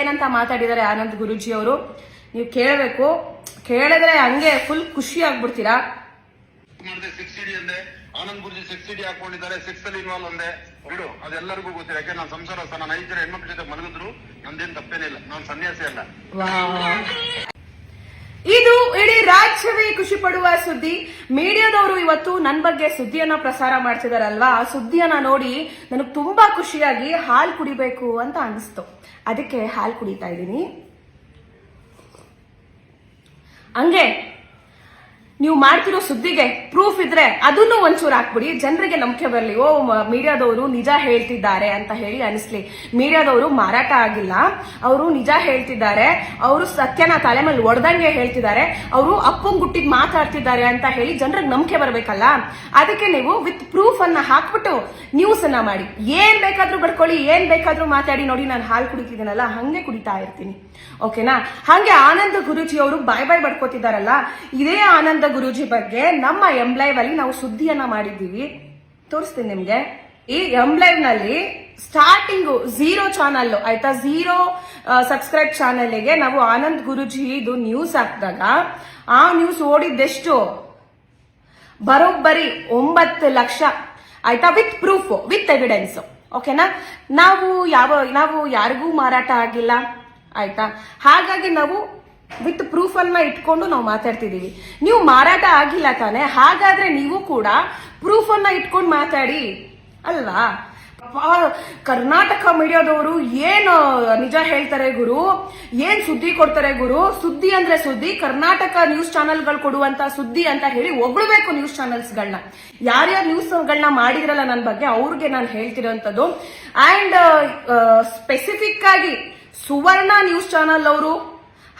ಏನಂತ ಮಾತಾಡಿದ್ದಾರೆ ಆನಂದ್ ಗುರುಜಿ ಅವರು? ನೀವು ಕೇಳಬೇಕು. ಕೇಳಿದ್ರೆ ಹಂಗೆ ಫುಲ್ ಖುಷಿ ಆಗ್ಬಿಡ್ತೀರಾ? ಆನಂದ್ ಗುರುಜಿ ಸಿಕ್ಸ್ ಹಾಕೊಂಡಿದ್ದಾರೆ ಸಿಕ್ಸ್ ಅಲ್ಲಿ ಇನ್ವಾಲ್ವ್ ಅಂದೆ ಬಿಡು ಅದೆಲ್ಲರಿಗೂ ಗೊತ್ತಿಲ್ಲ. ಯಾಕೆ ನಾನು ಸಂಸಾರ ನಾನು ಐದು ಜನ ಹೆಣ್ಮಕ್ಳ ಜೊತೆ ಮಲಗಿದ್ರು ನಂದೇನ್ ತಪ್ಪೇನಿಲ್ಲ. ನಾನು ಸನ್ಯಾಸಿ ಅಲ್ಲ. ಇದು ಇಡೀ ರಾಜ್ಯವೇ ಖುಷಿ ಪಡುವ ಸುದ್ದಿ. ಮೀಡಿಯಾದವರು ಇವತ್ತು ನನ್ನ ಬಗ್ಗೆ ಸುದ್ದಿಯನ್ನ ಪ್ರಸಾರ ಮಾಡ್ತಿದಾರಲ್ವಾ? ಆ ಸುದ್ದಿಯನ್ನ ನೋಡಿ ನನಗೆ ತುಂಬಾ ಖುಷಿಯಾಗಿ ಹಾಲು ಕುಡಿಬೇಕು ಅಂತ ಅನಿಸ್ತು. ಅದಕ್ಕೆ ಹಾಲು ಕುಡಿತಾ ಇದ್ದೀನಿ. ಹಂಗೆ ನೀವು ಮಾಡ್ತಿರೋ ಸುದ್ದಿಗೆ ಪ್ರೂಫ್ ಇದ್ರೆ ಅದನ್ನು ಒಂಚೂರು ಹಾಕ್ಬಿಡಿ. ಜನರಿಗೆ ನಂಬಿಕೆ ಬರಲಿ. ಓ ಮೀಡಿಯಾದವರು ನಿಜ ಹೇಳ್ತಿದ್ದಾರೆ ಅಂತ ಹೇಳಿ ಅನಿಸ್ಲಿ. ಮೀಡಿಯಾದವರು ಮಾರಾಟ ಆಗಿಲ್ಲ. ಅವರು ನಿಜ ಹೇಳ್ತಿದ್ದಾರೆ. ಅವರು ಸತ್ಯನ ತಲೆ ಮೇಲೆ ಒಡ್ದಂಗೆ ಹೇಳ್ತಿದ್ದಾರೆ. ಅವರು ಅಪ್ಪನ ಗುಟ್ಟಿಗೆ ಮಾತಾಡ್ತಿದ್ದಾರೆ ಅಂತ ಹೇಳಿ ಜನರಿಗೆ ನಂಬಿಕೆ ಬರಬೇಕಲ್ಲ? ಅದಕ್ಕೆ ನೀವು ವಿತ್ ಪ್ರೂಫ್ ಅನ್ನ ಹಾಕ್ಬಿಟ್ಟು ನ್ಯೂಸ್ ಅನ್ನ ಮಾಡಿ. ಏನ್ ಬೇಕಾದ್ರೂ ಬಡ್ಕೊಳ್ಳಿ ಏನ್ ಬೇಕಾದ್ರೂ ಮಾತಾಡಿ. ನೋಡಿ, ನಾನು ಹಾಲು ಕುಡಿತಿದ್ದೀನಲ್ಲ, ಹಂಗೆ ಕುಡಿತಾ ಇರ್ತೀನಿ. ಓಕೆನಾ ಹಂಗೆ ಆನಂದ ಗುರುಜಿ ಅವರು ಬಾಯ್ ಬಾಯ್ ಬಡ್ಕೋತಿದ್ದಾರಲ್ಲ ಇದೇ ಆನಂದ ಗುರುಜಿ ಬಗ್ಗೆ ನಮ್ಮ ಎಂ ಲೈವ್ ಅಲ್ಲಿ ನಾವು ಸುದ್ದಿಯನ್ನ ಮಾಡಿದ್ದೀವಿ. ತೋರಿಸ್ತೀನಿ ನಿಮ್ಗೆ. ಈ ಎಂ ಲೈವ್ನಲ್ಲಿ ಸ್ಟಾರ್ಟಿಂಗು ಝೀರೋ ಚಾನಲ್ ಆಯ್ತಾ? ಝೀರೋ ಸಬ್ಸ್ಕ್ರೈಬ್ ಚಾನಲ್ಗೆ ನಾವು ಆನಂದ್ ಗುರುಜಿ ಇದು ನ್ಯೂಸ್ ಹಾಕಿದಾಗ, ಆ ನ್ಯೂಸ್ ಓಡಿದ್ದೆಷ್ಟು? ಬರೋಬ್ಬರಿ ಒಂಬತ್ತು ಲಕ್ಷ. ಆಯ್ತಾ? ವಿತ್ ಪ್ರೂಫ್ ವಿತ್ ಎವಿಡೆನ್ಸ್ ಓಕೆನಾ ನಾವು ಯಾವ, ನಾವು ಯಾರಿಗೂ ಮಾರಾಟ ಆಗಿಲ್ಲ. ಆಯ್ತಾ? ಹಾಗಾಗಿ ನಾವು ವಿತ್ ಪ್ರೂಫ್ ಅನ್ನ ಇಟ್ಕೊಂಡು ನಾವು ಮಾತಾಡ್ತಿದ್ದೀವಿ ನೀವು ಮಾರಾಟ ಆಗಿಲ್ಲ ತಾನೆ, ಹಾಗಾದ್ರೆ ನೀವು ಕೂಡ ಪ್ರೂಫ್ ಅನ್ನ ಇಟ್ಕೊಂಡು ಮಾತಾಡಿ. ಅಲ್ವಾ? ಕರ್ನಾಟಕ ಮೀಡಿಯಾದವರು ಏನು ನಿಜ ಹೇಳ್ತಾರೆ ಗುರು? ಏನ್ ಸುದ್ದಿ ಕೊಡ್ತಾರೆ ಗುರು? ಸುದ್ದಿ ಅಂದ್ರೆ ಸುದ್ದಿ, ಕರ್ನಾಟಕ ನ್ಯೂಸ್ ಚಾನೆಲ್ಗಳು ಕೊಡುವಂತ ಸುದ್ದಿ ಅಂತ ಹೇಳಿ ಒಗಳಬೇಕು ನ್ಯೂಸ್ ಚಾನೆಲ್ಸ್ಗಳನ್ನ ಯಾರ್ಯಾರು ನ್ಯೂಸ್ಗಳನ್ನ ಮಾಡಿದ್ರಲ್ಲ ನನ್ನ ಬಗ್ಗೆ, ಅವ್ರಿಗೆ ನಾನು ಹೇಳ್ತಿರೋಂಥದ್ದು. ಅಂಡ್ ಸ್ಪೆಸಿಫಿಕ್ ಆಗಿ ಸುವರ್ಣ ನ್ಯೂಸ್ ಚಾನೆಲ್ ಅವರು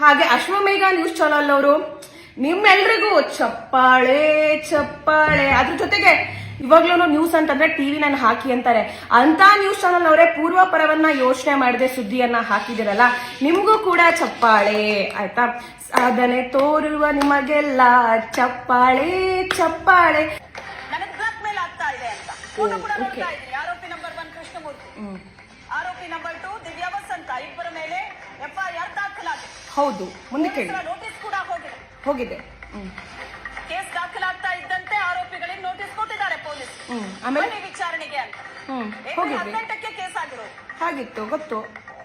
ಹಾಗೆ ಅಶ್ವಮೇಘ ನ್ಯೂಸ್ ಚಾನಲ್ ಅವರು ನಿಮ್ಮೆಲ್ರಿಗೂ ಚಪ್ಪಾಳೆ ಚಪ್ಪಾಳೆ. ಅದ್ರ ಜೊತೆಗೆ ಇವಾಗ್ಲೂ ನ್ಯೂಸ್ ಅಂತಂದ್ರೆ ಟಿವಿ ನಾನು ಹಾಕಿ ಅಂತಾರೆ. ಅಂತ ನ್ಯೂಸ್ ಚಾನಲ್ ಅವರೇ ಪೂರ್ವ ಪರವನ್ನ ಯೋಚನೆ ಮಾಡದೆ ಸುದ್ದಿಯನ್ನ ಹಾಕಿದಿರಲ್ಲ ನಿಮಗೂ ಕೂಡ ಚಪ್ಪಾಳೆ ಆಯ್ತಾ? ಸಾಧನೆ ತೋರುವ ನಿಮಗೆಲ್ಲ ಚಪ್ಪಾಳೆ ಚಪ್ಪಾಳೆ. Number one Krishnamurthy. ಆರೋಪಿ ನಂಬರ್ ಟು ದಿವ್ಯಾ ವಸಂತ ಇಬ್ಬರ ಮೇಲೆ ಎಫ್ಐಆರ್ ದಾಖಲಾಗಿದೆ ಹೌದು ಮುಂದೆ ಕೇಳಿ. ನೋಟಿಸ್ ಕೂಡ ಹೋಗಿದೆ. ಹೋಗಿದೆ. ಕೇಸ್ ದಾಖಲಾಗ್ತಾ ಇದ್ದಂತೆ ಆರೋಪಿಗಳಿಗೆ ನೋಟಿಸ್ ಕೊಟ್ಟಿದ್ದಾರೆ ಪೊಲೀಸ್. ಆಮೇಲೆ? ವಿಚಾರಣೆಗೆ ಅಂತ. ಹದಿನೆಂಟಕ್ಕೆ ಕೇಸ್ ಆಗಿರೋದು. ಹಾಗಿತ್ತು ಗೊತ್ತು.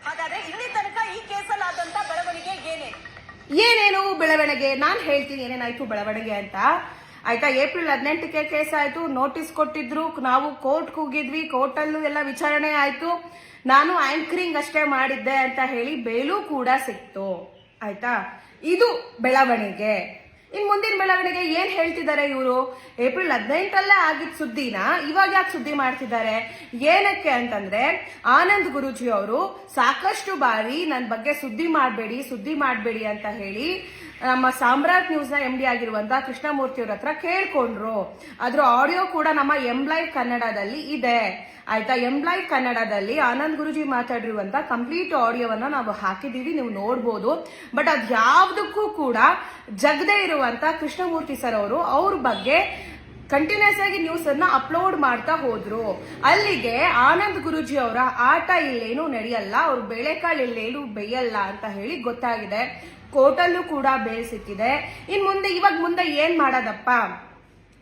ಹಾಗಾದ್ರೆ ಇಲ್ಲಿ ತನಕ ಈ ಕೇಸಲ್ಲಿ ಆದಂತ ಬೆಳವಣಿಗೆ ಏನೇ ಏನೇನು ಬೆಳವಣಿಗೆ? ನಾನು ಹೇಳ್ತೀನಿ ಏನೇನಾಯ್ತು ಬೆಳವಣಿಗೆ ಅಂತ. ಆಯ್ತಾ, ಏಪ್ರಿಲ್ ಹದಿನೆಂಟಕ್ಕೆ ಕೇಸ್ ಆಯಿತು. ನೋಟಿಸ್ ಕೊಟ್ಟಿದ್ರು. ನಾವು ಕೋರ್ಟ್ ಹೋಗಿದ್ವಿ ಕೋರ್ಟಲ್ಲೂ ಎಲ್ಲ ವಿಚಾರಣೆ ಆಯಿತು. ನಾನು ಆಂಕರಿಂಗ್ ಅಷ್ಟೇ ಮಾಡಿದ್ದೆ ಅಂತ ಹೇಳಿ ಬೇಲೂ ಕೂಡ ಸಿಕ್ತು. ಆಯ್ತಾ? ಇದು ಬೆಳವಣಿಗೆ. ಇನ್ ಮುಂದಿನ ಬೆಳವಣಿಗೆ ಏನ್ ಹೇಳ್ತಿದ್ದಾರೆ ಇವರು? ಏಪ್ರಿಲ್ ಹದಿನೆಂಟಲ್ಲೇ ಆಗಿದ್ದ ಸುದ್ದಿನ? ಇವಾಗ ಯಾಕೆ ಸುದ್ದಿ ಮಾಡ್ತಿದ್ದಾರೆ? ಏನಕ್ಕೆ ಅಂತಂದ್ರೆ, ಆನಂದ್ ಗುರುಜಿ ಅವರು ಸಾಕಷ್ಟು ಬಾರಿ ನನ್ನ ಬಗ್ಗೆ ಸುದ್ದಿ ಮಾಡಬೇಡಿ ಸುದ್ದಿ ಮಾಡಬೇಡಿ ಅಂತ ಹೇಳಿ ನಮ್ಮ ಸಾಮ್ರಾಟ್ ನ್ಯೂಸ್ನ ಎಂ ಡಿ ಆಗಿರುವಂತಹ ಕೃಷ್ಣಮೂರ್ತಿ ಅವ್ರ ಹತ್ರ ಕೇಳ್ಕೊಂಡ್ರು. ಅದ್ರ ಆಡಿಯೋ ಕೂಡ ನಮ್ಮ ಎಂಬ್ಲಾಯ್ ಕನ್ನಡದಲ್ಲಿ ಇದೆ. ಆಯ್ತಾ? ಎಂಬ್ಲಾಯ್ ಕನ್ನಡದಲ್ಲಿ ಆನಂದ್ ಗುರುಜಿ ಮಾತಾಡಿರುವಂತ ಕಂಪ್ಲೀಟ್ ಆಡಿಯೋವನ್ನ ನಾವು ಹಾಕಿದೀವಿ ನೀವು ನೋಡ್ಬೋದು. ಬಟ್ ಅದ್ ಯಾವ್ದಕ್ಕೂ ಕೂಡ ಜಗದೇ ಇರುವಂತ ಕೃಷ್ಣಮೂರ್ತಿ ಸರ್ ಅವರು ಅವ್ರ ಬಗ್ಗೆ ಕಂಟಿನ್ಯೂಸ್ ಆಗಿ ನ್ಯೂಸ್ ಅನ್ನ ಅಪ್ಲೋಡ್ ಮಾಡ್ತಾ ಹೋದ್ರು. ಅಲ್ಲಿಗೆ ಆನಂದ್ ಗುರುಜಿ ಅವರ ಆಟ ಇಲ್ಲೇನು ನಡೆಯಲ್ಲ, ಅವ್ರ ಬೇಳೆಕಾಳು ಇಲ್ಲೇನು ಬೇಯಲ್ಲ ಅಂತ ಹೇಳಿ ಗೊತ್ತಾಗಿದೆ. ಕೋರ್ಟಲ್ಲೂ ಕೂಡ ಬೇಲ್ ಸಿಕ್ಕಿದೆ. ಇನ್ ಮುಂದೆ, ಇವಾಗ ಮುಂದೆ ಏನ್ ಮಾಡೋದಪ್ಪ?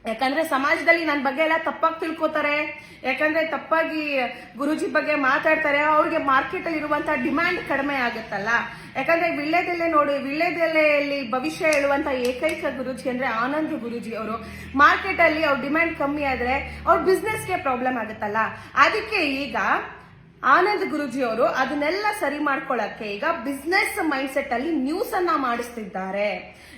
ಯಾಕಂದ್ರೆ ಸಮಾಜದಲ್ಲಿ ನನ್ನ ಬಗ್ಗೆ ಎಲ್ಲ ತಪ್ಪಾಗಿ ತಿಳ್ಕೊತಾರೆ. ಯಾಕಂದ್ರೆ ತಪ್ಪಾಗಿ ಗುರುಜಿ ಬಗ್ಗೆ ಮಾತಾಡ್ತಾರೆ. ಅವ್ರಿಗೆ ಮಾರ್ಕೆಟ್ ಅಲ್ಲಿ ಇರುವಂತ ಡಿಮ್ಯಾಂಡ್ ಕಡಿಮೆ ಆಗುತ್ತಲ್ಲ. ಯಾಕಂದ್ರೆ ವಿಳ್ಳೆದೆಲೆ ನೋಡಿ ವಿಳ್ಳೆದೆಲೆಯಲ್ಲಿ ಭವಿಷ್ಯ ಹೇಳುವಂತ ಏಕೈಕ ಗುರುಜಿ ಅಂದ್ರೆ ಆನಂದ್ ಗುರುಜಿ ಅವರು. ಮಾರ್ಕೆಟ್ ಅಲ್ಲಿ ಅವ್ರ ಡಿಮ್ಯಾಂಡ್ ಕಮ್ಮಿ ಆದ್ರೆ ಅವ್ರ ಬಿಸ್ನೆಸ್ಗೆ ಪ್ರಾಬ್ಲಮ್ ಆಗುತ್ತಲ್ಲ. ಅದಕ್ಕೆ ಈಗ ಆನಂದ್ ಗುರುಜಿ ಅವರು ಅದನ್ನೆಲ್ಲ ಸರಿ ಮಾಡ್ಕೊಳ್ಳಕ್ಕೆ ಈಗ ಬಿಸ್ನೆಸ್ ಮೈಂಡ್ ಸೆಟ್ ಅಲ್ಲಿ ನ್ಯೂಸ್ ಅನ್ನ ಮಾಡಿಸ್ತಿದ್ದಾರೆ.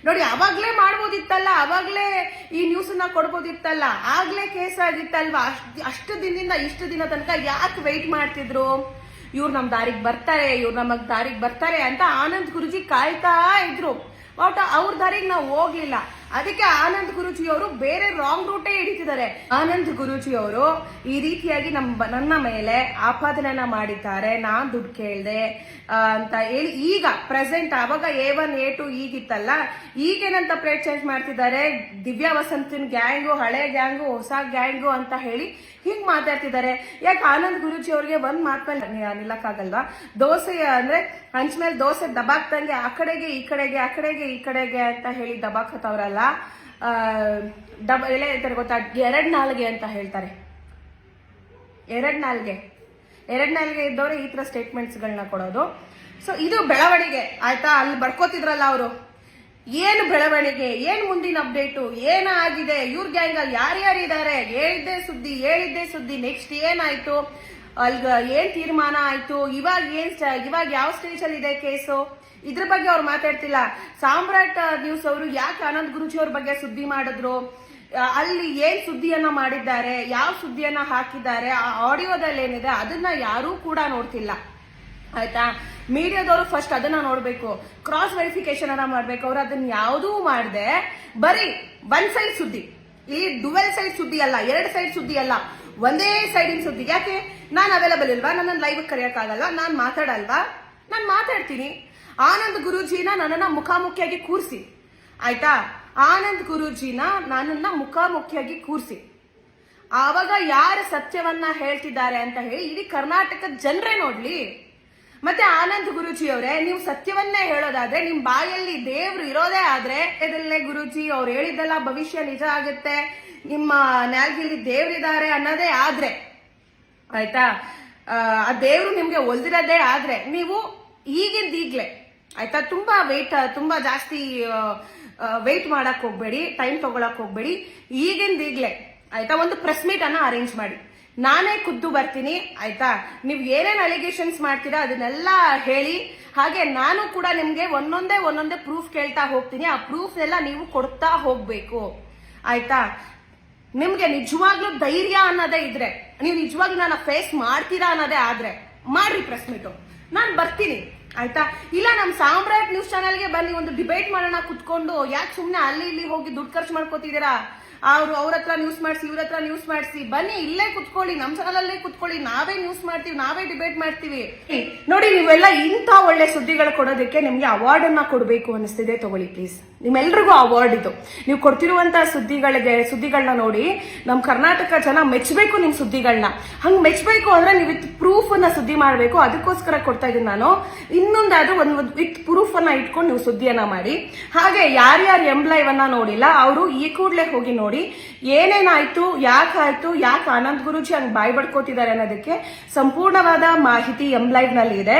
ನೋಡಿ, ಅವಾಗ್ಲೇ ಮಾಡ್ಬೋದಿತ್ತಲ್ಲ, ಅವಾಗ್ಲೇ ಈ ನ್ಯೂಸ್ ಅನ್ನ ಕೊಡ್ಬೋದಿತ್ತಲ್ಲ, ಆಗ್ಲೇ ಕೇಸ್ ಆಗಿತ್ತಲ್ವಾ? ಅಷ್ಟ್ ಅಷ್ಟು ದಿನದಿಂದ ಇಷ್ಟು ದಿನ ತನಕ ಯಾಕೆ ವೆಯ್ಟ್ ಮಾಡ್ತಿದ್ರು? ಇವ್ರು ನಮ್ ದಾರಿಗೆ ಬರ್ತಾರೆ, ಇವ್ರು ನಮಗ್ ದಾರಿಗೆ ಬರ್ತಾರೆ ಅಂತ ಆನಂದ್ ಗುರುಜಿ ಕಾಯ್ತಾ ಇದ್ರು. ಬಟ್ ಅವ್ರ ದಾರಿಗೆ ನಾವು ಹೋಗ್ಲಿಲ್ಲ. ಅದಕ್ಕೆ ಆನಂದ್ ಗುರುಜಿ ಅವರು ಬೇರೆ ರಾಂಗ್ ರೂಟೇ ಹಿಡಿತಿದ್ದಾರೆ. ಆನಂದ್ ಗುರುಜಿ ಅವರು ಈ ರೀತಿಯಾಗಿ ನಮ್ಮ ನನ್ನ ಮೇಲೆ ಆಪಾದನೆನ ಮಾಡಿದ್ದಾರೆ. ನಾನ್ ದುಡ್ಡು ಕೇಳಿದೆ ಅಂತ ಹೇಳಿ ಈಗ ಪ್ರೆಸೆಂಟ್ ಆವಾಗ ಎ ಒನ್ ಎ ಟು ಈಗಿತ್ತಲ್ಲ, ಈಗೇನಂತ ಪ್ಲೇಟ್ ಚೇಂಜ್ ಮಾಡ್ತಿದ್ದಾರೆ? ದಿವ್ಯಾ ವಸಂತಿನ ಗ್ಯಾಂಗು ಹಳೆ ಗ್ಯಾಂಗು ಹೊಸ ಗ್ಯಾಂಗು ಅಂತ ಹೇಳಿ ಹಿಂಗ್ ಮಾತಾಡ್ತಿದ್ದಾರೆ. ಯಾಕೆ ಆನಂದ್ ಗುರುಜಿ ಅವ್ರಿಗೆ ಒಂದ್ ಮಾತ್ಮೇಲೆ ನಿಲ್ಲಕ್ಕಾಗಲ್ವಾ ದೋಸೆ ಅಂದ್ರೆ ಹಂಚ್ ಮೇಲೆ ದೋಸೆ ದಬಾಕ್ದಂಗೆ ಆ ಕಡೆಗೆ, ಈ ಕಡೆಗೆ, ಆ ಕಡೆಗೆ, ಈ ಕಡೆಗೆ ಅಂತ ಹೇಳಿ ದಬಾಕತ್ತವ್ರಲ್ಲ ಡಬ ಎಲ್ಲ ಹೇಳ್ತಾರೆ ಗೊತ್ತಾ? ಎರಡ್ ನಾಲ್ಗೆ ಅಂತ ಹೇಳ್ತಾರೆ. ಎರಡ್ ನಾಲ್ಗೆ. ಎರಡ್ ನಾಲ್ಗೆ ಇದ್ದವ್ರೆ ಈ ತರ ಸ್ಟೇಟ್ಮೆಂಟ್ಸ್ಗಳನ್ನ ಕೊಡೋದು. ಸೊ ಇದು ಬೆಳವಣಿಗೆ, ಆಯ್ತಾ? ಅಲ್ಲಿ ಬರ್ಕೋತಿದ್ರಲ್ಲ ಅವರು. ಏನು ಬೆಳವಣಿಗೆ, ಏನು ಮುಂದಿನ ಅಪ್ಡೇಟು ಏನಾಗಿದೆ ಇವ್ರ ಗ್ಯಾಂಗ್ ಅಲ್ಲಿ ಯಾರ್ಯಾರು ಇದಾರೆ? ಹೇಳಿದ್ದೇ ಸುದ್ದಿ ಹೇಳಿದ್ದೇ ಸುದ್ದಿ ನೆಕ್ಸ್ಟ್ ಏನಾಯ್ತು? ಅಲ್ಗ ಏನ್ ತೀರ್ಮಾನ ಆಯ್ತು? ಇವಾಗ ಏನ್ ಇವಾಗ ಯಾವ ಸ್ಟೇಜ್ ಅಲ್ಲಿ ಇದೆ ಕೇಸು ಇದ್ರ ಬಗ್ಗೆ ಅವ್ರು ಮಾತಾಡ್ತಿಲ್ಲ. ಸಾಮ್ರಾಟ್ ನ್ಯೂಸ್ ಅವರು ಯಾಕೆ ಆನಂದ್ ಗುರುಜಿ ಅವ್ರ ಬಗ್ಗೆ ಸುದ್ದಿ ಮಾಡಿದ್ರು? ಅಲ್ಲಿ ಏನ್ ಸುದ್ದಿಯನ್ನ ಮಾಡಿದ್ದಾರೆ? ಯಾವ ಸುದ್ದಿಯನ್ನ ಹಾಕಿದ್ದಾರೆ? ಆ ಆಡಿಯೋದಲ್ಲಿ ಏನಿದೆ? ಅದನ್ನ ಯಾರೂ ಕೂಡ ನೋಡ್ತಿಲ್ಲ. ಆಯ್ತಾ? ಮೀಡಿಯಾದವರು ಫಸ್ಟ್ ಅದನ್ನ ನೋಡ್ಬೇಕು. ಕ್ರಾಸ್ ವೆರಿಫಿಕೇಶನ್ ಅನ್ನ ಮಾಡ್ಬೇಕು. ಅವ್ರು ಅದನ್ನ ಯಾವುದೂ ಮಾಡದೆ. ಬರೀ ಒನ್ ಸೈಡ್ ಸುದ್ದಿ. ಈ ಡುವೆಲ್ ಸೈಡ್ ಸುದ್ದಿ ಅಲ್ಲ, ಎರಡು ಸೈಡ್ ಸುದ್ದಿ ಅಲ್ಲ. ಒಂದೇ ಸೈಡಿನ ಸುದ್ದಿ. ಯಾಕೆ? ನಾನು ಅವೈಲಬಲ್ ಇಲ್ವಾ? ನನ್ನ ಲೈವ್ ಕರೆಯಕ್ಕಾಗಲ್ಲ ನಾನು ಮಾತಾಡಲ್ವಾ? ನಾನು ಮಾತಾಡ್ತೀನಿ. ಆನಂದ್ ಗುರೂಜಿನ ನನ್ನನ್ನ ಮುಖಾಮುಖಿಯಾಗಿ ಕೂರಿಸಿ. ಆಯ್ತಾ? ಆನಂದ್ ಗುರೂಜಿನ ನನ್ನನ್ನ ಮುಖಾಮುಖಿಯಾಗಿ ಕೂರಿಸಿ. ಆವಾಗ ಯಾರು ಸತ್ಯವನ್ನ ಹೇಳ್ತಿದ್ದಾರೆ ಅಂತ ಹೇಳಿ ಇಡೀ ಕರ್ನಾಟಕದ ಜನರೇ ನೋಡ್ಲಿ. ಮತ್ತೆ ಆನಂದ್ ಗುರುಜಿ ಅವರೇ ನೀವು ಸತ್ಯವನ್ನೇ ಹೇಳೋದಾದ್ರೆ ನಿಮ್ ಬಾಯಲ್ಲಿ ದೇವ್ರು ಇರೋದೇ ಆದ್ರೆ ಇದಲ್ಲೇ ಗುರುಜಿ ಅವ್ರು ಹೇಳಿದ್ದೆಲ್ಲ ಭವಿಷ್ಯ ನಿಜ ಆಗುತ್ತೆ. ನಿಮ್ಮ ನ್ಯಾಲ್ಗಿಲ್ಲಿ ದೇವ್ರಿದ್ದಾರೆ ಅನ್ನೋದೇ ಆದ್ರೆ. ಆಯ್ತಾ? ಆ, ದೇವ್ರು ನಿಮ್ಗೆ ಒಲ್ದಿರೋದೇ ಆದ್ರೆ ನೀವು ಈಗಿಂದ ಈಗ್ಲೇ ಆಯ್ತಾ? ತುಂಬಾ ವೆಯ್ಟ್ ತುಂಬಾ ಜಾಸ್ತಿ ವೆಯ್ಟ್ ಮಾಡಕ್ ಹೋಗ್ಬೇಡಿ ಟೈಮ್ ತಗೊಳಕ್ ಹೋಗ್ಬೇಡಿ. ಈಗಿಂದ ಈಗ್ಲೇ, ಆಯ್ತಾ? ಒಂದು ಪ್ರೆಸ್ ಮೀಟ್ ಅನ್ನ ಅರೇಂಜ್ ಮಾಡಿ. ನಾನೇ ಖುದ್ದು ಬರ್ತೀನಿ, ಆಯ್ತಾ? ನೀವು ಏನೇನ್ ಅಲಿಗೇಷನ್ಸ್ ಮಾಡ್ತೀರಾ ಅದನ್ನೆಲ್ಲ ಹೇಳಿ. ಹಾಗೆ ನಾನು ಕೂಡ ನಿಮ್ಗೆ ಒಂದೊಂದೇ ಒಂದೊಂದೇ ಪ್ರೂಫ್ ಕೇಳ್ತಾ ಹೋಗ್ತೀನಿ. ಆ ಪ್ರೂಫ್ ಎಲ್ಲ ನೀವು ಕೊಡ್ತಾ ಹೋಗ್ಬೇಕು. ಆಯ್ತಾ? ನಿಮ್ಗೆ ನಿಜವಾಗ್ಲೂ ಧೈರ್ಯ ಅನ್ನೋದೇ ಇದ್ರೆ, ನೀವು ನಿಜವಾಗ್ಲೂ ನಾನು ಫೇಸ್ ಮಾಡ್ತೀರಾ ಅನ್ನೋದೇ ಆದ್ರೆ, ಮಾಡ್ರಿ ಪ್ರೆಸ್ ಮೀಟು ನಾನು ಬರ್ತೀನಿ. ಆಯ್ತಾ? ಇಲ್ಲ, ನಮ್ ಸಾಮ್ರಾಟ್ ನ್ಯೂಸ್ ಚಾನೆಲ್ಗೆ ಬನ್ನಿ, ಒಂದು ಡಿಬೇಟ್ ಮಾಡೋಣ ಕುತ್ಕೊಂಡು. ಯಾಕೆ ಸುಮ್ನೆ ಅಲ್ಲಿ ಇಲ್ಲಿ ಹೋಗಿ ದುಡ್ಡು ಖರ್ಚು ಮಾಡ್ಕೋತಿದ್ದೀರಾ? ಅವ್ರು ಅವ್ರ ಹತ್ರ ನ್ಯೂಸ್ ಮಾಡಿಸಿ, ಇವ್ರ ಹತ್ರ ನ್ಯೂಸ್ ಮಾಡಿಸಿ. ಬನ್ನಿ, ಇಲ್ಲೇ ಕುತ್ಕೊಳ್ಳಿ, ನಮ್ ಚಾನಲ್ ಅಲ್ಲೇ ಕುತ್ಕೊಳ್ಳಿ. ನಾವೇ ನ್ಯೂಸ್ ಮಾಡ್ತೀವಿ, ನಾವೇ ಡಿಬೇಟ್ ಮಾಡ್ತೀವಿ. ನೋಡಿ, ನೀವೆಲ್ಲ ಇಂಥ ಒಳ್ಳೆ ಸುದ್ದಿಗಳು ಕೊಡೋದಕ್ಕೆ ನಿಮ್ಗೆ ಅವಾರ್ಡ್ ಅನ್ನ ಕೊಡಬೇಕು ಅನಿಸ್ತಿದೆ ತಗೊಳ್ಳಿ ಪ್ಲೀಸ್ ನಿಮ್ಮೆಲ್ರಿಗೂ ಅವಾರ್ಡ್ ಇದು. ನೀವು ಕೊಡ್ತಿರುವಂತ ಸುದ್ದಿಗಳಿಗೆ ಸುದ್ದಿಗಳನ್ನ ನೋಡಿ, ನಮ್ ಕರ್ನಾಟಕ ಜನ ಮೆಚ್ಚಬೇಕು ನಿಮ್ ಸುದ್ದಿಗಳನ್ನ ಹಂಗ್ ಮೆಚ್ಚಬೇಕು ಅಂದ್ರೆ ನೀವು ವಿತ್ ಪ್ರೂಫ್ ಅನ್ನ ಸುದ್ದಿ ಮಾಡಬೇಕು, ಅದಕ್ಕೋಸ್ಕರ ಕೊಡ್ತಾ ಇದ್ದೀನಿ ನಾನು. ಇನ್ನೊಂದಾದ್ರೂ ಒಂದು ವಿತ್ ಪ್ರೂಫ್ ಅನ್ನ ಇಟ್ಕೊಂಡು ನೀವು ಸುದ್ದಿಯನ್ನ ಮಾಡಿ. ಹಾಗೆ ಯಾರ್ಯಾರು ಎಂಪ್ಲಾಯ್ ಅನ್ನ ನೋಡಿಲ್ಲ, ಅವರು ಈ ಕೂಡಲೇ ಹೋಗಿ ನೋಡಿ, ಏನೇನಾಯ್ತು, ಯಾಕಾಯ್ತು, ಯಾಕೆ ಆನಂದ್ ಗುರುಜಿ ಹಂಗ್ ಬಾಯ್ ಬಡ್ಕೋತಿದ್ದಾರೆ ಅನ್ನೋದಕ್ಕೆ ಸಂಪೂರ್ಣವಾದ ಮಾಹಿತಿ ಎಂಬ್ಲೈವ್ನಲ್ಲಿ ಇದೆ.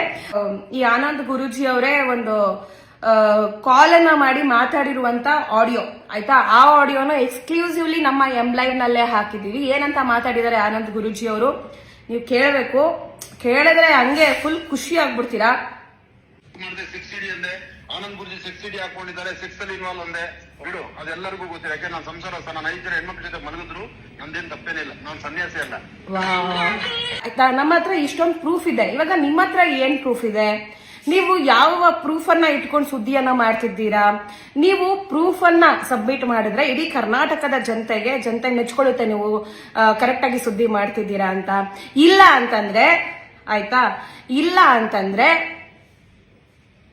ಈ ಆನಂದ್ ಗುರುಜಿ ಅವರೇ ಒಂದು ಕಾಲ್ ಅನ್ನ ಮಾಡಿ ಮಾತಾಡಿರುವಂತ ಆಡಿಯೋ ಆಯ್ತಾ? ಆ ಆಡಿಯೋನ ಎಕ್ಸ್ಕ್ಲೂಸಿವ್ಲಿ ನಮ್ಮ ಎಂಬ್ಲೈವ್ ನಲ್ಲೇ ಹಾಕಿದೀವಿ ಏನಂತ ಮಾತಾಡಿದ್ದಾರೆ ಆನಂದ್ ಗುರುಜಿ ಅವರು? ನೀವು ಕೇಳಬೇಕು. ಕೇಳಿದ್ರೆ ಹಂಗೆ ಫುಲ್ ಖುಷಿ ಆಗ್ಬಿಡ್ತೀರಾ? ಆನಂದ್ ಗುರುಜಿ ಸಿಕ್ಸ್ ಹಾಕೊಂಡಿದ್ದಾರೆ ಸಿಕ್ಸ್ ಅಲ್ಲಿ ಇನ್ವಾಲ್ವ್ ಅಂದೆ ಬಿಡು ಅದೆಲ್ಲರಿಗೂ ಗೊತ್ತಿಲ್ಲ. ಯಾಕೆ ನಾನು ಸಂಸಾರ ನಾನು ಐದು ಜನ ಹೆಣ್ಮಕ್ಳ ಜೊತೆ ಮಲಗಿದ್ರು ನಂದೇನ್ ತಪ್ಪೇನಿಲ್ಲ ನಾನು ಸನ್ಯಾಸಿ ಅಲ್ಲ. ಆಯ್ತಾ? ನಮ್ಮ ಹತ್ರ ಇಷ್ಟೊಂದು ಪ್ರೂಫ್ ಇದೆ. ಇವಾಗ ನಿಮ್ಮ ಹತ್ರ ಏನ್ ಪ್ರೂಫ್ ಇದೆ? ನೀವು ಯಾವ ಪ್ರೂಫ್ ಅನ್ನ ಇಟ್ಕೊಂಡು ಸುದ್ದಿಯನ್ನ ಮಾಡ್ತಿದ್ದೀರಾ? ನೀವು ಪ್ರೂಫ್ ಅನ್ನ ಸಬ್ಮಿಟ್ ಮಾಡಿದ್ರೆ ಇಡೀ ಕರ್ನಾಟಕದ ಜನತೆಗೆ, ಜನತೆ ಮೆಚ್ಕೊಳ್ಳುತ್ತೆ ನೀವು ಕರೆಕ್ಟ್ ಆಗಿ ಸುದ್ದಿ ಮಾಡ್ತಿದ್ದೀರಾ ಅಂತ. ಇಲ್ಲ ಅಂತಂದ್ರೆ, ಆಯ್ತಾ? ಇಲ್ಲ ಅಂತಂದ್ರೆ,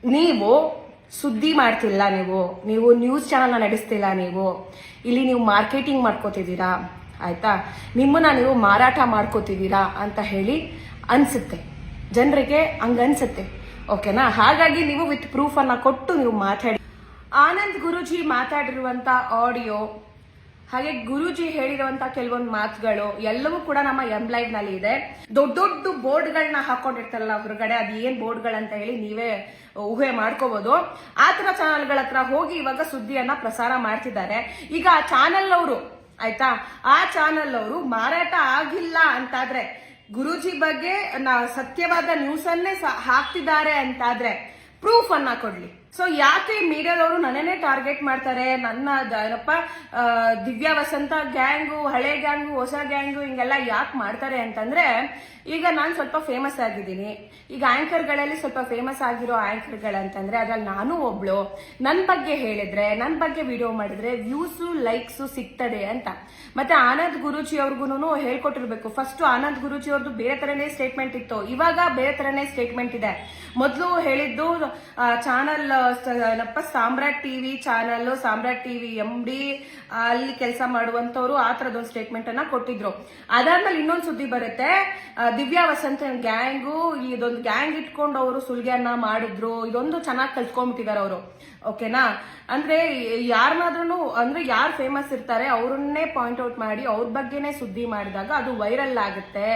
ನೀವು ಸುದ್ದಿ ಮಾಡ್ತಿಲ್ಲ ನೀವು. ನೀವು ನ್ಯೂಸ್ ಚಾನಲ್ನ ನಡೆಸ್ತಿಲ್ಲ ನೀವು. ಇಲ್ಲಿ ನೀವು ಮಾರ್ಕೆಟಿಂಗ್ ಮಾಡ್ಕೋತಿದ್ದೀರಾ? ಆಯ್ತಾ? ನಿಮ್ಮನ್ನ ನೀವು ಮಾರಾಟ ಮಾಡ್ಕೋತಿದ್ದೀರಾ ಅಂತ ಹೇಳಿ ಅನ್ಸುತ್ತೆ. ಜನರಿಗೆ ಹಂಗ ಅನ್ಸುತ್ತೆ ಓಕೆನಾ? ಹಾಗಾಗಿ ನೀವು ವಿತ್ ಪ್ರೂಫ್ ಅನ್ನ ಕೊಟ್ಟು ನೀವು ಮಾತಾಡಿ. ಆನಂದ್ ಗುರುಜಿ ಮಾತಾಡಿರುವಂತ ಆಡಿಯೋ ಹಾಗೆ ಗುರುಜಿ ಹೇಳಿರುವಂತ ಕೆಲವೊಂದು ಮಾತುಗಳು ಎಲ್ಲವೂ ಕೂಡ ನಮ್ಮ ಎಂ ಲೈವ್ನಲ್ಲಿ ಇದೆ. ದೊಡ್ಡ ದೊಡ್ಡ ಬೋರ್ಡ್ಗಳನ್ನ ಹಾಕೊಂಡಿರ್ತಾರಲ್ಲ ಹೊರಗಡೆ, ಅದು ಏನ್ ಬೋರ್ಡ್ಗಳಂತ ಹೇಳಿ ನೀವೇ ಊಹೆ ಮಾಡ್ಕೋಬಹುದು ಆ ತರ ಚಾನಲ್ಗಳ ಹತ್ರ ಹೋಗಿ ಇವಾಗ ಸುದ್ದಿಯನ್ನ ಪ್ರಸಾರ ಮಾಡ್ತಿದ್ದಾರೆ. ಈಗ ಆ ಚಾನೆಲ್ ಅವರು, ಆಯ್ತಾ? ಆ ಚಾನೆಲ್ ಅವರು ಮಾರಾಟ ಆಗಿಲ್ಲ ಅಂತಾದ್ರೆ ಗುರೂಜಿ ಬಗ್ಗೆ ನಾ ಸತ್ಯವಾದ ನ್ಯೂಸ್ ಅನ್ನೇ ಹಾಕ್ತಿದ್ದಾರೆ ಅಂತಾದ್ರೆ ಪ್ರೂಫ್ ಅನ್ನ ಕೊಡ್ಲಿ. ಸೊ ಯಾಕೆ ಮೀಡಿಯಾದವರು ನನ್ನೇ ಟಾರ್ಗೆಟ್ ಮಾಡ್ತಾರೆ? ನನ್ನ ಏನಪ್ಪ ದಿವ್ಯಾ ವಸಂತ ಗ್ಯಾಂಗು, ಹಳೆ ಗ್ಯಾಂಗು, ಹೊಸ ಗ್ಯಾಂಗು, ಹಿಂಗೆಲ್ಲ ಯಾಕೆ ಮಾಡ್ತಾರೆ ಅಂತಂದ್ರೆ, ಈಗ ನಾನು ಸ್ವಲ್ಪ ಫೇಮಸ್ ಆಗಿದ್ದೀನಿ. ಈಗ ಆ್ಯಂಕರ್ಗಳಲ್ಲಿ ಸ್ವಲ್ಪ ಫೇಮಸ್ ಆಗಿರೋ ಆ್ಯಂಕರ್ಗಳಂತಂದ್ರೆ ಅದ್ರಲ್ಲಿ ನಾನು ಒಬ್ಳು. ನನ್ನ ಬಗ್ಗೆ ಹೇಳಿದ್ರೆ ನನ್ನ ಬಗ್ಗೆ ವಿಡಿಯೋ ಮಾಡಿದ್ರೆ ವ್ಯೂಸು ಲೈಕ್ಸು ಸಿಗ್ತದೆ ಅಂತ. ಮತ್ತೆ ಆನಂದ್ ಗುರುಜಿ ಅವ್ರಿಗೂ ಹೇಳ್ಕೊಟ್ಟಿರ್ಬೇಕು. ಫಸ್ಟ್ ಆನಂದ್ ಗುರುಜಿ ಅವ್ರದ್ದು ಬೇರೆ ತರನೇ ಸ್ಟೇಟ್ಮೆಂಟ್ ಇತ್ತು. ಇವಾಗ ಬೇರೆ ತರನೇ ಸ್ಟೇಟ್ಮೆಂಟ್ ಇದೆ. ಮೊದಲು ಹೇಳಿದ್ದು ಚಾನಲ್ ಏನಪ್ಪ, Samrat TV channel Samrat TV M D ಅಲ್ಲಿ ಕೆಲಸ ಮಾಡುವಂತವ್ರು ಆ ತರದೊಂದು ಸ್ಟೇಟ್ಮೆಂಟ್ ಅನ್ನ ಕೊಟ್ಟಿದ್ರು. ಅದಾದ್ಮೇಲೆ ಇನ್ನೊಂದು ಸುದ್ದಿ ಬರುತ್ತೆ. ದಿವ್ಯಾ ವಸಂತ ಗ್ಯಾಂಗು, ಇದೊಂದು ಗ್ಯಾಂಗ್ ಇಟ್ಕೊಂಡು ಅವರು ಸುಲ್ಗೆಯನ್ನ ಮಾಡಿದ್ರು. ಇದೊಂದು ಚೆನ್ನಾಗಿ ಕಲ್ತ್ಕೊಂಡ್ಬಿಟ್ಟಿದ್ದಾರೆ ಅವರು. ಓಕೆನಾ? ಅಂದ್ರೆ ಯಾರನ್ನಾದ್ರೂ ಅಂದ್ರೆ ಯಾರು ಫೇಮಸ್ ಇರ್ತಾರೆ, ಅವ್ರನ್ನೇ ಪಾಯಿಂಟ್ ಔಟ್ ಮಾಡಿ, ಅವ್ರ ಬಗ್ಗೆನೇ ಸುದ್ದಿ ಮಾಡಿದಾಗ ಅದು ವೈರಲ್ ಆಗುತ್ತೆ,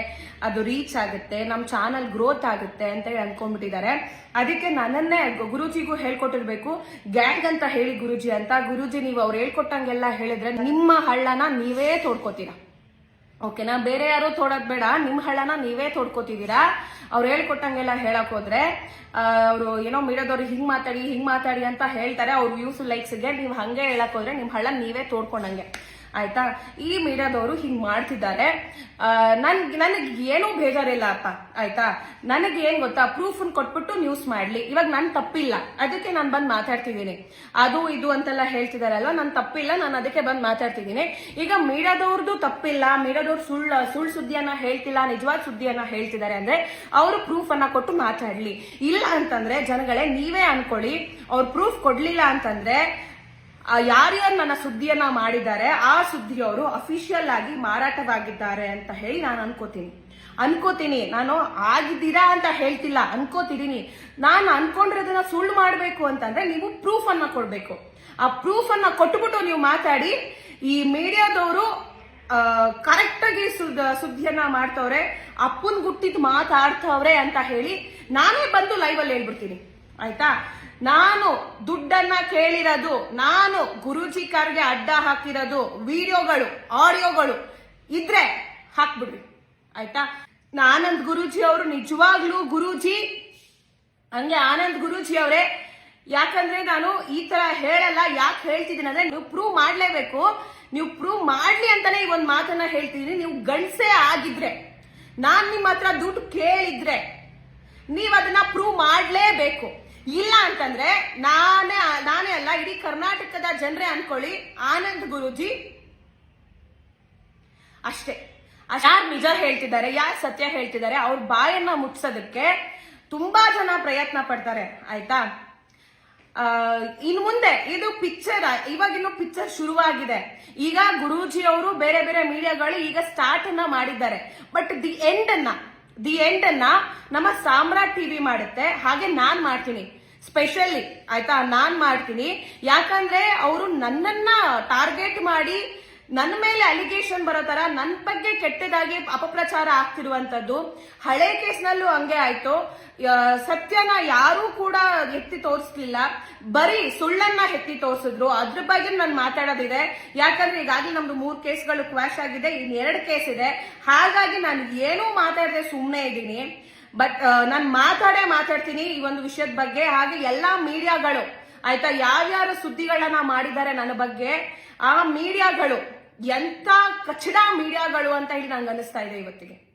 ಅದು ರೀಚ್ ಆಗುತ್ತೆ ನಮ್ಮ ಚಾನಲ್ ಗ್ರೋತ್ ಆಗುತ್ತೆ ಅಂತ ಹೇಳಿ ಅನ್ಕೊಂಡ್ಬಿಟ್ಟಿದ್ದಾರೆ ಅದಕ್ಕೆ ನನ್ನನ್ನೇ, ಗುರೂಜಿಗೂ ಹೇಳ್ಕೊಟ್ಟಿರ್ಬೇಕು. ಗ್ಯಾಂಗ್ ಅಂತ ಹೇಳಿ ಗುರುಜಿ ಅಂತ, ಗುರುಜಿ ನೀವು ಅವ್ರು ಹೇಳ್ಕೊಟ್ಟಂಗೆಲ್ಲ ಹೇಳಿದ್ರೆ ನಿಮ್ಮ ಹಳ್ಳನ ನೀವೇ ತೋಡ್ಕೋತೀರಾ. ಓಕೆನಾ? ಬೇರೆ ಯಾರು ತೋಡೋದ್ ಬೇಡ, ನಿಮ್ ಹಳ್ಳನ ನೀವೇ ತೋಡ್ಕೋತಿದ್ದೀರಾ? ಅವ್ರು ಹೇಳ್ಕೊಟ್ಟಂಗೆಲ್ಲ ಹೇಳಕ್ ಹೋದ್ರೆ ಅವರು ಏನೋ ಮಿಡೋದವ್ರು ಹಿಂಗ್ ಮಾತಾಡಿ ಹಿಂಗ್ ಮಾತಾಡಿ ಅಂತ ಹೇಳ್ತಾರೆ. ಅವ್ರ ವ್ಯೂಸ್ ಲೈಕ್ಸ್ಗೆ ನೀವು ಹಂಗೆ ಹೇಳಕ್ ಹೋದ್ರೆ ನಿಮ್ಮ ಹಳ್ಳ ನೀವೇ ತೋಡ್ಕೊಂಡಂಗೆ. ಆಯ್ತಾ? ಈ ಮೀಡಿಯಾದವರು ಹಿಂಗೆ ಮಾಡ್ತಿದ್ದಾರೆ. ನನ್, ನನಗೆ ಏನೂ ಬೇಜಾರಿಲ್ಲ ಅಪ್ಪ. ಆಯ್ತಾ? ನನಗೆ ಏನ್ ಗೊತ್ತಾ? ಪ್ರೂಫ್ ಕೊಟ್ಬಿಟ್ಟು ನ್ಯೂಸ್ ಮಾಡ್ಲಿ. ಇವಾಗ ನನ್ ತಪ್ಪಿಲ್ಲ. ಅದಕ್ಕೆ ನಾನು ಬಂದು ಮಾತಾಡ್ತಿದ್ದೀನಿ. ಅದು ಇದು ಅಂತೆಲ್ಲ ಹೇಳ್ತಿದಾರಲ್ವ? ನನ್ ತಪ್ಪಿಲ್ಲ. ನಾನು ಅದಕ್ಕೆ ಬಂದು ಮಾತಾಡ್ತಿದ್ದೀನಿ. ಈಗ ಮೀಡಿಯಾದವ್ರದ್ದು ತಪ್ಪಿಲ್ಲ. ಮೀಡಿಯಾದವ್ರು ಸುಳ್ಳು ಸುಳ್ಳು ಸುದ್ದಿಯನ್ನ ಹೇಳ್ತಿಲ್ಲ. ನಿಜವಾದ ಸುದ್ದಿಯನ್ನ ಹೇಳ್ತಿದ್ದಾರೆ ಅಂದ್ರೆ ಅವರು ಪ್ರೂಫ್ ಅನ್ನ ಕೊಟ್ಟು ಮಾತಾಡ್ಲಿ. ಇಲ್ಲ ಅಂತಂದ್ರೆ, ಜನಗಳೇ ನೀವೇ ಅನ್ಕೊಳ್ಳಿ. ಅವ್ರು ಪ್ರೂಫ್ ಕೊಡ್ಲಿಲ್ಲ ಅಂತಂದ್ರೆ ಯಾರ್ಯಾರು ನನ್ನ ಸುದ್ದಿಯನ್ನ ಮಾಡಿದ್ದಾರೆ, ಆ ಸುದ್ದಿಯವರು ಅಫಿಷಿಯಲ್ ಆಗಿ ಮಾರಾಟವಾಗಿದ್ದಾರೆ ಅಂತ ಹೇಳಿ ನಾನು ಅನ್ಕೋತೀನಿ. ಅನ್ಕೋತೀನಿ, ನಾನು ಆಗಿದ್ದೀರಾ ಅಂತ ಹೇಳ್ತಿಲ್ಲ ಅನ್ಕೋತಿದೀನಿ ನಾನು ಅನ್ಕೊಂಡಿರೋದನ್ನ ಸುಳ್ಳು ಮಾಡಬೇಕು ಅಂತಂದ್ರೆ ನೀವು ಪ್ರೂಫ್ ಅನ್ನ ಕೊಡ್ಬೇಕು. ಆ ಪ್ರೂಫ್ ಅನ್ನ ಕೊಟ್ಬಿಟ್ಟು ನೀವು ಮಾತಾಡಿ, ಈ ಮೀಡಿಯಾದವರು ಕರೆಕ್ಟ್ ಆಗಿ ಸುದ್- ಸುದ್ದಿಯನ್ನ ಮಾಡ್ತವ್ರೆ, ಅಪ್ಪನ್ ಗುಟ್ಟಿದ್ ಮಾತಾಡ್ತವ್ರೆ ಅಂತ ಹೇಳಿ ನಾನೇ ಬಂದು ಲೈವ್ ಅಲ್ಲಿ ಹೇಳ್ಬಿಡ್ತೀನಿ. ಆಯ್ತಾ? ನಾನು ದುಡ್ಡನ್ನ ಕೇಳಿರೋದು, ನಾನು ಗುರುಜಿ ಕಾರ್ಗೆ ಅಡ್ಡ ಹಾಕಿರೋದು, ವಿಡಿಯೋಗಳು, ಆಡಿಯೋಗಳು ಇದ್ರೆ ಹಾಕ್ಬಿಡ್ರಿ. ಆಯ್ತಾ? ಆನಂದ್ ಗುರೂಜಿ ಅವರು ನಿಜವಾಗ್ಲೂ ಗುರೂಜಿ. ಹಂಗೆ ಆನಂದ್ ಗುರೂಜಿ ಅವರೇ. ಯಾಕಂದ್ರೆ ನಾನು ಈ ತರ ಹೇಳಲ್ಲ, ಯಾಕೆ ಹೇಳ್ತಿದ್ದೀನಿ ಅಂದ್ರೆ ನೀವು ಪ್ರೂವ್ ಮಾಡ್ಲೇಬೇಕು. ನೀವು ಪ್ರೂವ್ ಮಾಡ್ಲಿ ಅಂತಾನೆ ಈ ಒಂದು ಮಾತನ್ನ ಹೇಳ್ತಿದೀನಿ ನೀವು ಗಂಡ್ಸೇ ಆಗಿದ್ರೆ, ನಾನ್ ನಿಮ್ಮ ಹತ್ರ ದುಡ್ಡು ಕೇಳಿದ್ರೆ ನೀವ್ ಅದನ್ನ ಪ್ರೂವ್ ಮಾಡ್ಲೇಬೇಕು. ಇಲ್ಲ ಅಂತಂದ್ರೆ ನಾನೇ ನಾನೇ ಅಲ್ಲ, ಇಡೀ ಕರ್ನಾಟಕದ ಜನರೇ ಅನ್ಕೊಳ್ಳಿ, ಆನಂದ್ ಗುರುಜಿ. ಅಷ್ಟೇ. ಯಾರು ನಿಜ ಹೇಳ್ತಿದ್ದಾರೆ, ಯಾರು ಸತ್ಯ ಹೇಳ್ತಿದ್ದಾರೆ, ಅವ್ರ ಬಾಯನ್ನ ಮುಟ್ಸೋದಕ್ಕೆ ತುಂಬಾ ಜನ ಪ್ರಯತ್ನ ಪಡ್ತಾರೆ, ಆಯ್ತಾ? ಇನ್ ಮುಂದೆ ಇದು ಪಿಕ್ಚರ್ ಇವಾಗಿನ್ನು ಪಿಕ್ಚರ್ ಶುರುವಾಗಿದೆ. ಈಗ ಗುರೂಜಿ ಅವರು ಬೇರೆ ಬೇರೆ ಮೀಡಿಯಾಗಳು ಈಗ ಸ್ಟಾರ್ಟ್ ಅನ್ನ ಮಾಡಿದ್ದಾರೆ. ಬಟ್ ದಿ ಎಂಡ್ ಅನ್ನ ದಿ ಎಂಡ್ ಅನ್ನ ನಮ್ಮ ಸಾಮ್ರಾಟ್ ಟಿವಿ ಮಾಡುತ್ತೆ. ಹಾಗೆ ನಾನ್ ಮಾಡ್ತೀನಿ. ಸ್ಪೆಷಲಿ ಆಯ್ತಾ? ನಾನ್ ಮಾಡ್ತೀನಿ. ಯಾಕಂದ್ರೆ ಅವರು ನನ್ನನ್ನ ಟಾರ್ಗೆಟ್ ಮಾಡಿ ನನ್ನ ಮೇಲೆ ಅಲಿಗೇಷನ್ ಬರೋ ತರ ನನ್ನ ಬಗ್ಗೆ ಕೆಟ್ಟದಾಗಿ ಅಪಪ್ರಚಾರ ಆಗ್ತಿರುವಂತದ್ದು, ಹಳೆ ಕೇಸ್ನಲ್ಲೂ ಹಂಗೆ ಆಯ್ತು. ಸತ್ಯನ ಯಾರೂ ಕೂಡ ಎತ್ತಿ ತೋರಿಸ್ಲಿಲ್ಲ. ಬರೀ ಸುಳ್ಳನ್ನ ಎತ್ತಿ ತೋರಿಸಿದ್ರು. ಅದ್ರ ಬಗ್ಗೆ ನಾನು ಮಾತಾಡೋದಿದೆ. ಯಾಕಂದ್ರೆ ಈಗಾಗಲೇ ನಮ್ದು ಮೂರು ಕೇಸ್ಗಳು ಕ್ವಾಶ್ ಆಗಿದೆ, ಇನ್ ಎರಡು ಕೇಸ್ ಇದೆ. ಹಾಗಾಗಿ ನಾನು ಏನೂ ಮಾತಾಡದೆ ಸುಮ್ಮನೆ ಇದ್ದೀನಿ. ಬಟ್ ನಾನು ಮಾತಾಡೇ ಮಾತಾಡ್ತೀನಿ ಈ ಒಂದು ವಿಷಯದ ಬಗ್ಗೆ. ಹಾಗೆ ಎಲ್ಲಾ ಮೀಡಿಯಾಗಳು ಆಯ್ತಾ? ಯಾರ್ಯಾರು ಸುದ್ದಿಗಳನ್ನ ಮಾಡಿದ್ದಾರೆ ನನ್ನ ಬಗ್ಗೆ, ಆ ಮೀಡಿಯಾಗಳು ಎಂತ ಕಚಡ ಮೀಡಿಯಾಗಳು ಅಂತ ಹೇಳಿ ನಂಗೆ ಅನಿಸ್ತಾ ಇದೆ ಇವತ್ತಿಗೆ.